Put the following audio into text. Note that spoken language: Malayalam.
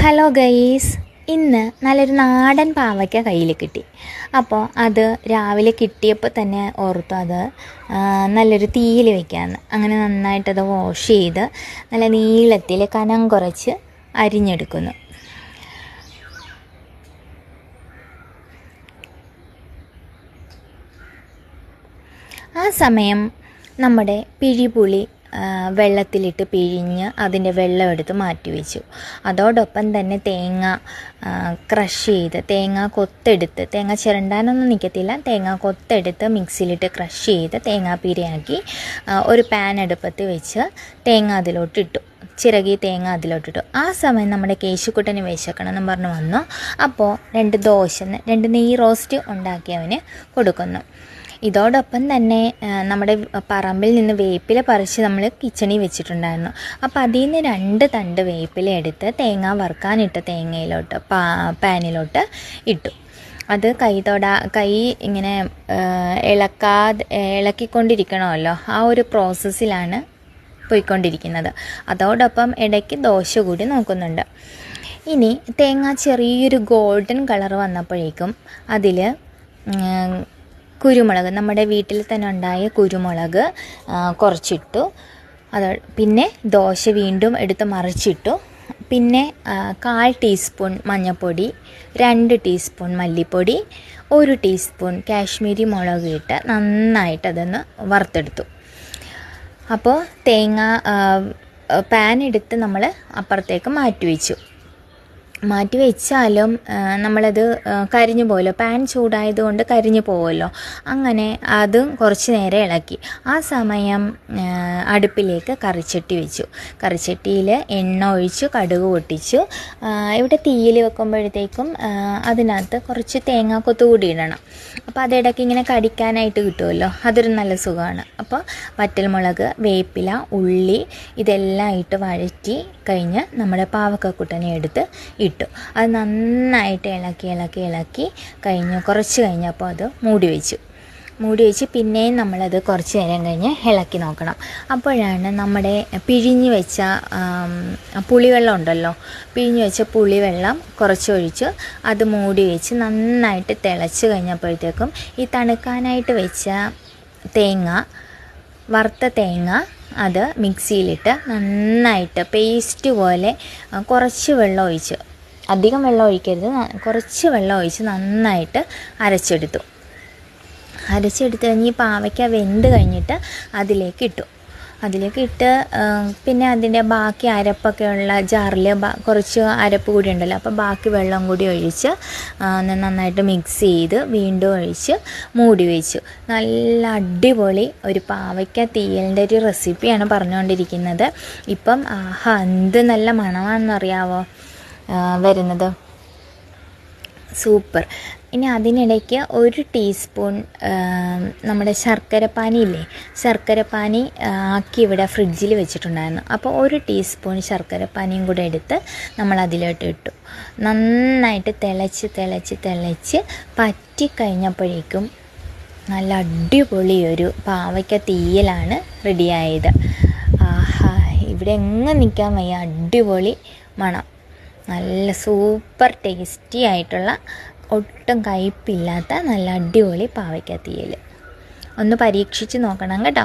ഹലോ ഗൈസ് ഇന്ന് നല്ലൊരു നാടൻ പാവയ്ക്ക കയ്യിൽ കിട്ടി. അപ്പോൾ അത് രാവിലെ കിട്ടിയപ്പോൾ തന്നെ ഓർത്തു അത് നല്ലൊരു തീയിൽ വയ്ക്കാമെന്ന് അങ്ങനെ നന്നായിട്ടത് വാഷ് ചെയ്ത് നല്ല നീളത്തിൽ കനം കുറച്ച് അരിഞ്ഞെടുക്കുന്നു. ആ സമയം നമ്മുടെ പിഴിപുളി വെള്ളത്തിലിട്ട് പിഴിഞ്ഞ് അതിന്റെ വെള്ളം എടുത്ത് മാറ്റി വെച്ചു. അതോടൊപ്പം തന്നെ തേങ്ങ ക്രഷ് ചെയ്ത് തേങ്ങ കൊത്തെടുത്ത് തേങ്ങ ചിരണ്ടാനൊന്നും നിൽക്കത്തില്ല തേങ്ങ കൊത്തെടുത്ത് മിക്സിയിലിട്ട് ക്രഷ് ചെയ്ത് തേങ്ങാ പീരയാക്കി ഒരു പാൻ അടുപ്പത്ത് വെച്ച് തേങ്ങ അതിലോട്ടിട്ടു ചിറകി തേങ്ങ അതിലോട്ടിട്ടു ആ സമയം നമ്മുടെ കേശുക്കുട്ടന് വിശക്കണം എന്ന് പറഞ്ഞ് വന്നു. അപ്പോൾ രണ്ട് ദോശ രണ്ട് നെയ്യ് റോസ്റ്റ് ഉണ്ടാക്കി അവന് കൊടുക്കുന്നു. ഇതോടൊപ്പം തന്നെ നമ്മുടെ പറമ്പിൽ നിന്ന് വേപ്പില പറിച്ച് നമ്മൾ കിച്ചണിൽ വെച്ചിട്ടുണ്ടായിരുന്നു. അപ്പോൾ അതിൽ നിന്ന് രണ്ട് തണ്ട് വേപ്പില എടുത്ത് തേങ്ങ വറുക്കാനിട്ട തേങ്ങയിലോട്ട് പാ പാനിലോട്ട് ഇട്ടു. അത് കൈ തൊടാ കൈ ഇങ്ങനെ ഇളക്കാതെ ഇളക്കിക്കൊണ്ടിരിക്കണമല്ലോ. ആ ഒരു പ്രോസസ്സിലാണ് പോയിക്കൊണ്ടിരിക്കുന്നത്. അതോടൊപ്പം ഇടയ്ക്ക് ദോശ കൂടി നോക്കുന്നുണ്ട്. ഇനി തേങ്ങ ചെറിയൊരു ഗോൾഡൻ കളർ വന്നപ്പോഴേക്കും അതിൽ കുരുമുളക്. നമ്മുടെ വീട്ടിൽ തന്നെ ഉണ്ടായ കുരുമുളക് കുറച്ചിട്ടു. അത് പിന്നെ ദോശ വീണ്ടും എടുത്ത് മറിച്ചിട്ടു. പിന്നെ കാൽ ടീസ്പൂൺ മഞ്ഞൾപ്പൊടി രണ്ട് ടീസ്പൂൺ മല്ലിപ്പൊടി ഒരു ടീസ്പൂൺ കാശ്മീരി മുളക് ഇട്ട് നന്നായിട്ട് അതൊന്ന് വറുത്തെടുത്തു. അപ്പോൾ തേങ്ങ പാൻ എടുത്ത് നമ്മൾ അപ്പുറത്തേക്ക് മാറ്റി വെച്ചു. മാറ്റി വെച്ചാലും നമ്മളത് കരിഞ്ഞു പോകുമല്ലോ പാൻ ചൂടായതുകൊണ്ട് കരിഞ്ഞു പോവുമല്ലോ അങ്ങനെ അതും കുറച്ച് നേരം ഇളക്കി. ആ സമയം അടുപ്പിലേക്ക് കറിച്ചട്ടി വെച്ചു. കറിച്ചട്ടിയിൽ എണ്ണ ഒഴിച്ചു കടുക് പൊട്ടിച്ചു. ഇവിടെ തീയിൽ വെക്കുമ്പോഴത്തേക്കും അതിനകത്ത് കുറച്ച് തേങ്ങാക്കൊത്ത് കൂടി ഇടണം. അപ്പോൾ അതിടയ്ക്ക് ഇങ്ങനെ കടിക്കാനായിട്ട് കിട്ടുമല്ലോ അതൊരു നല്ല സുഖമാണ്. അപ്പോൾ വറ്റൽമുളക് വേപ്പില ഉള്ളി ഇതെല്ലാം ഇട്ട് വഴറ്റി കഴിഞ്ഞ് നമ്മുടെ പാവക്കക്കുട്ടനെ എടുത്ത് ഇട്ടു. അത് നന്നായിട്ട് ഇളക്കി ഇളക്കി ഇളക്കി കഴിഞ്ഞ്. കുറച്ച് കഴിഞ്ഞപ്പോൾ അത് മൂടി വെച്ചു. മൂടി വെച്ച് പിന്നെയും നമ്മളത് കുറച്ച് നേരം കഴിഞ്ഞ് ഇളക്കി നോക്കണം. അപ്പോഴാണ് നമ്മുടെ പിഴിഞ്ഞ് വെച്ച പുളിവെള്ളം ഉണ്ടല്ലോ. പിഴിഞ്ഞ് വെച്ച പുളിവെള്ളം കുറച്ചൊഴിച്ച് അത് മൂടി വെച്ച് നന്നായിട്ട് തിളച്ച് കഴിഞ്ഞപ്പോഴത്തേക്കും ഈ തണുക്കാനായിട്ട് വെച്ച തേങ്ങ വറുത്ത തേങ്ങ അത് മിക്സിയിലിട്ട് നന്നായിട്ട് പേസ്റ്റ് പോലെ കുറച്ച് വെള്ളം ഒഴിച്ച് അധികം വെള്ളം ഒഴിക്കരുത്. കുറച്ച് വെള്ളം ഒഴിച്ച് നന്നായിട്ട് അരച്ചെടുത്തു. അരച്ചെടുത്ത് കഴിഞ്ഞ് ഈ പാവയ്ക്ക വെന്ത് കഴിഞ്ഞിട്ട് അതിലേക്ക് ഇട്ടു. അതിലേക്ക് ഇട്ട് പിന്നെ അതിന്റെ ബാക്കി അരപ്പൊക്കെ ഉള്ള ജാറിൽ കുറച്ച് അരപ്പ് കൂടി ഉണ്ടല്ലോ അപ്പോൾ ബാക്കി വെള്ളം കൂടി ഒഴിച്ച് നന്നായിട്ട് മിക്സ് ചെയ്ത് വീണ്ടും ഒഴിച്ച് മൂടി വെച്ചു. നല്ല അടിപൊളി ഒരു പാവയ്ക്ക തീയലിന്റെ ഒരു റെസിപ്പിയാണ് പറഞ്ഞുകൊണ്ടിരിക്കുന്നത്. ഇപ്പം ആഹാ എന്ത് നല്ല മണമാണെന്നറിയാവോ? വരുന്നത്. സൂപ്പർ. ഇനി അതിനിടയ്ക്ക് ഒരു ടീസ്പൂൺ നമ്മുടെ ശർക്കരപ്പാനി ഇല്ലേ? ശർക്കരപ്പാനി ആക്കി ഇവിടെ ഫ്രിഡ്ജിൽ വെച്ചിട്ടുണ്ടായിരുന്നു. അപ്പോൾ ഒരു ടീസ്പൂൺ ശർക്കരപ്പാനിയും കൂടെ എടുത്ത് നമ്മൾ അതിലോട്ട് ഇട്ടു. നന്നായിട്ട് തിളച്ച് തിളച്ച് തിളച്ച് പറ്റിക്കഴിഞ്ഞപ്പോഴേക്കും നല്ല അടിപൊളി ഒരു പാവയ്ക്ക തീയലാണ് റെഡിയായത്. ആഹാ ഇവിടെ എങ്ങും നിൽക്കാൻ വയ്യ. അടിപൊളി മണം. നല്ല സൂപ്പർ ടേസ്റ്റി ആയിട്ടുള്ള ഒട്ടും കയ്പില്ലാത്ത നല്ല അടിപൊളി പാവയ്ക്ക തീയൽ ഒന്ന് പരീക്ഷിച്ച് നോക്കണം കേട്ടോ.